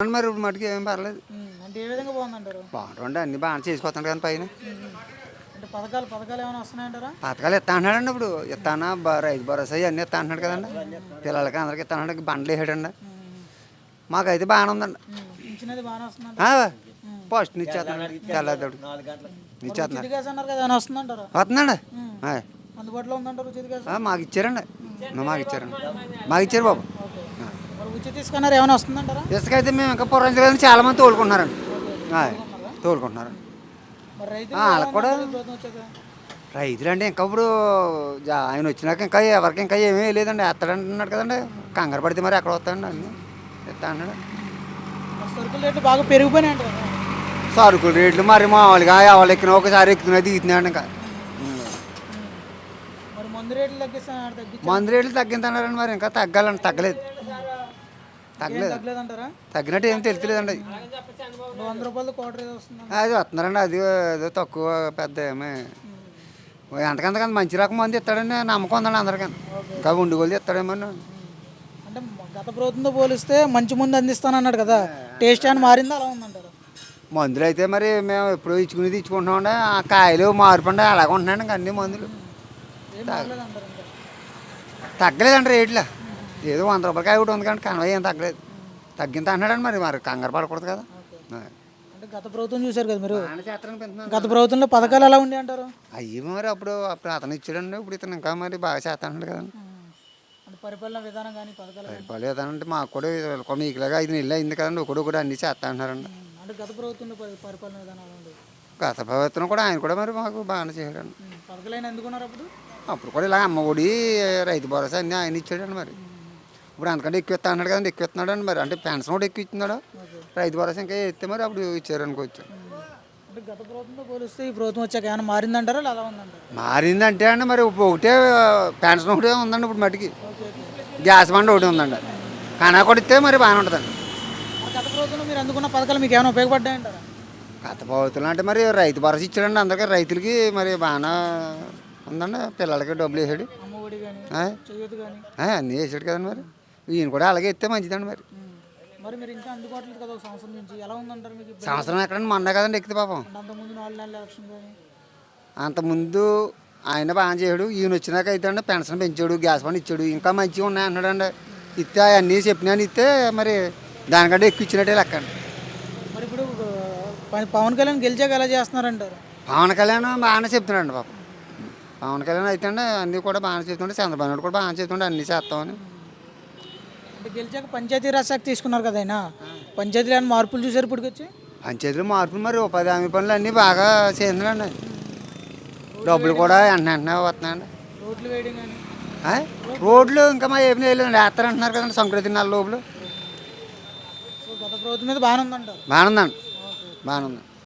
మరి ఇప్పుడు మటుకు ఏం పర్లేదు. అంటే ఏ విధంగా బాగుందంటారు? బాగుంటుండే అన్ని బాగా చేసుకొస్తాడు కానీ పైన. అంటే పథకాలు పథకాలు ఏమైనా వస్తున్నాయంటారా? పథకాలు ఇస్తా అంటున్నాడండి ఇప్పుడు. ఇస్తానా రైతు భరోసా ఇవన్నీ ఇస్తా అంటున్నాడు కదండి. పిల్లలకి అందరికి ఇస్తా అన్నాడు బండ్లు వేసాడండి మాకైతే బాగానే ఉందండి. ఫస్ట్ నిచ్చేస్తున్నాడు తెల్లదోడు నిచ్చేస్తున్నాడు ఆ, అందుబాటులో ఉందంటారు మాకు ఇచ్చారండి. మాకు ఇచ్చారండి. మాకు ఇచ్చారు బాబు. ఉచిత ఏమైనా వస్తుందంటారా? ఇసుక అయితే మేము ఇంకా పురంచలేదని చాలా మంది తోలుకుంటున్నారండి. తోలుకుంటున్నారు. వాళ్ళకి కూడా రైతులు అంటే ఇంకా ఇప్పుడు ఆయన వచ్చినాక ఇంకా ఎవరికి ఇంకా ఏమీ లేదండి. వేస్తాడంటున్నాడు కదండి. కంగారు పడితే మరి ఎక్కడ వస్తాడండి అన్నీ? ఇస్తా అన్నాడు సరుకుల రేట్లు బాగా పెరిగిపోయినాయి అంట కదా. సరుకుల రేట్లు మరి మామూలుగా ఎవరు ఎక్కిన ఒకసారి ఎక్కుతున్నా దిగుతున్నాడు ఇంకా. మందు రేట్లు తగ్గిస్తాను మందు రేట్లు తగ్గిందన్నారండి మరి ఇంకా తగ్గాలండి తగ్గలేదు. తగ్గలేదు. తగ్గలేదంటారా? తగ్గినట్టు ఏం తెలుస్తలేదండి అది వంద రూపాయలు వస్తున్నారండి అది ఏదో తక్కువ పెద్ద ఏమే. ఎంతకంతకంత మంచి రకం మంది ఇస్తాడని నమ్మకం ఉందండి అందరికీ. ఇంకా ఉండిగోలు ఇస్తాడేమో. అంటే గత ప్రభుత్వంతో పోలిస్తే మంచి ముందు అందిస్తానన్నాడు కదా. టేస్ట్ అని మారిందా? అలా ఉందంటారు. మందులు అయితే మరి మేము ఎప్పుడో ఇచ్చుకునేది ఇచ్చుకుంటున్నామండి. ఆ కాయలు మార్పండి అలాగ ఉంటున్నాయండి అన్ని మందులు. తగ్గలేదండి రేట్లు. ఏదో వంద రూపాయల కాయ ఒకటి ఉంది కానీ కనవై ఏం తగ్గలేదు. తగ్గింత అన్నాడండి మరి మరి కంగారు పడకూడదు కదా. అంటే గత ప్రభుత్వం చూశారు కదా మీరు. గత ప్రభుత్వంలో పథకాలు ఎలా ఉండే అంటారు? అయ్యి మరి అప్పుడు అప్పుడు అతను ఇచ్చాడండి ఇప్పుడు ఇతను ఇంకా మరి బాగా చేస్తానండి కదండి అంటే పరిపాలన విధానం కానీ పథకాలు కానీ? పర్లేదంటే మాకు కూడా ఒక మీకులాగా ఐదు నెలలు అయింది కదండి ఒకడు కూడా అన్ని చేస్తా అంటున్నారండి అంటే గత ప్రభుత్వంలో పరి- పరిపాలన విధానం ఎలా ఉండేది? గత ప్రభుత్వం కూడా ఆయన కూడా మరి మాకు బాగానే చేయడండి. పథకాలు అయినా ఎందుకున్నారు అప్పుడు? అప్పుడు కూడా ఇలా అమ్మ ఒడి రైతు భరోసా అన్నీ ఆయన ఇచ్చాడండి మరి. ఇప్పుడు అంతకంటే ఎక్కువ ఇస్తా అన్నాడు కదండి ఎక్కువ ఇస్తున్నాడు అండి మరి. అంటే పెన్షన్ కూడా ఎక్కువ ఇస్తున్నాడు రైతు భరోసా ఇంకా ఇస్తే మరి అప్పుడు ఇచ్చారు అనుకోవచ్చు. అంటే గత ప్రభుత్వంతో పోలిస్తే ఈ ప్రభుత్వం వచ్చాక ఏమైనా మారిందంటారా లేదా అలా ఉందంటారు? మారిందంటే అండి మరి ఒకటే పెన్షన్ ఒకటే ఉందండి ఇప్పుడు మట్టికి. గ్యాస్ బండ్ ఒకటి ఉందండి. కనా కొడితే మరి బాగానే ఉంటుందండి. గత ప్రభుత్వంలో మీరు అందుకున్న పథకాలు మీకు ఏమైనా ఉపయోగపడ్డాయంటారా? గత ప్రభుత్వం అంటే మరి రైతు భరోసా ఇచ్చాడండి అందరికీ. రైతులకి మరి బాగానే ఉందండి. పిల్లలకి డబ్బులు వేసాడు. అన్నీ వేసాడు కదండి మరి. ఈయన కూడా అలాగే ఇస్తే మంచిదండి మరి. మరి మీరు ఇంకా అందుకోవట్లేదు కదా ఒక సంవత్సరం నుంచి? ఎలా ఉందంటారు మీకు ఇప్పుడు? సంవత్సరం ఎక్కడండి? మొన్న కదండి ఎక్కితే పాపం. అంతకుముందు నాలుగు నెలల ఎలక్షన్ కానీ? అంతకుముందు ఆయన బాగా చేయడు ఈయన వచ్చినాక అయితే అండి పెన్షన్ పెంచాడు గ్యాస్ బండ్ ఇచ్చాడు. ఇంకా మంచిగా ఉన్నాయి అన్నాడండి ఇస్తే అన్నీ చెప్పినాను ఇస్తే మరి దానికంటే ఎక్కువ ఇచ్చినట్టే లెక్క అండి. మరి ఇప్పుడు ఆ, పవన్ కళ్యాణ్ గెలిచాక ఎలా చేస్తున్నారంటారు? పవన్ కళ్యాణ్ బాగానే చెప్తున్నాడు పాపం. పవన్ కళ్యాణ్ అయితే అండి అన్నీ కూడా బాగానే చెప్తుండే చంద్రబాబు నాయుడు కూడా బాగానే చెప్తుండే అన్నీ చేస్తామని. అంటే గెలిచాక పంచాయతీ రాజ్ శాఖ తీసుకున్నారు కదా ఆయన. పంచాయతీలో మార్పులు చూసారు ఇప్పటికి వచ్చి పంచాయతీలో మార్పులు మరి ఉపాధి హామీ పనులు అన్నీ బాగా చేస్తున్నాడండి డబ్బులు కూడా వెంటనే వెంటనే వస్తున్నాయండి. రోడ్లు వేయడం కానీ? రోడ్లు ఇంకా మా ఏమి వేయలేదండి వేస్తారంటున్నారు కదండి సంక్రాంతి నెల లోపల. గత ప్రభుత్వం మీద బాగానే ఉందంటారు బాగానే ఉందండి. బాగానే ఉంది.